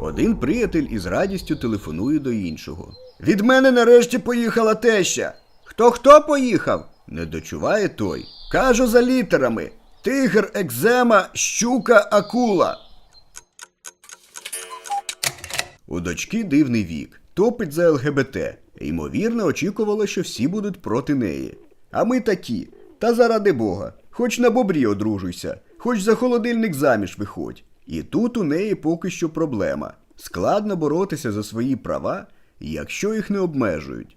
Один приятель із радістю телефонує до іншого. Від мене нарешті поїхала теща. Хто хто поїхав? Не дочуває той. Кажу за літерами. Тигр, екзема, щука, акула. У дочки дивний вік, топить за ЛГБТ. Ймовірно, очікувала, що всі будуть проти неї. А ми такі. Та заради Бога, хоч на бобрі одружуйся, хоч за холодильник заміж виходь. І тут у неї поки що проблема. Складно боротися за свої права, якщо їх не обмежують.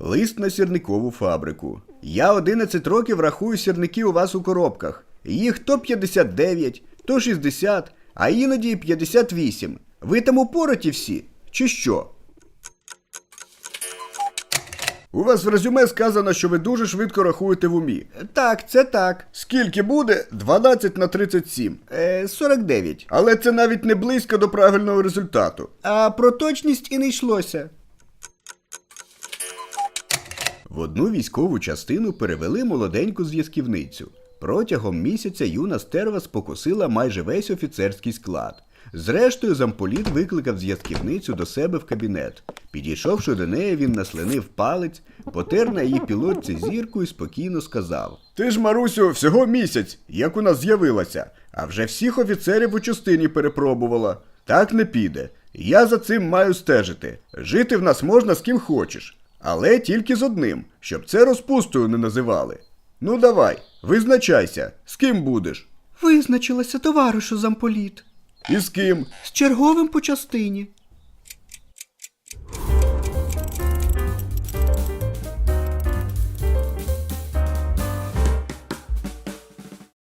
Лист на сірникову фабрику. Я 11 років рахую сірники у вас у коробках. Їх то 59, то 60, а іноді 58. Ви там упороті всі? Чи що? У вас в резюме сказано, що ви дуже швидко рахуєте в умі. Так, це так. Скільки буде? 12 на 37. Е, 49. Але це навіть не близько до правильного результату. А про точність і не йшлося. В одну військову частину перевели молоденьку зв'язківницю. Протягом місяця юна стерва спокусила майже весь офіцерський склад. Зрештою, замполіт викликав зв'язківницю до себе в кабінет. Підійшовши до неї, він наслинив палець, потер на її пілотці зірку і спокійно сказав: Ти ж, Марусю, всього місяць, як у нас з'явилася, а вже всіх офіцерів у частині перепробувала. Так не піде. Я за цим маю стежити. Жити в нас можна з ким хочеш. Але тільки з одним, щоб це розпустою не називали. Ну давай, визначайся, з ким будеш? Визначилася, товаришу замполіт. І з ким? З черговим по частині.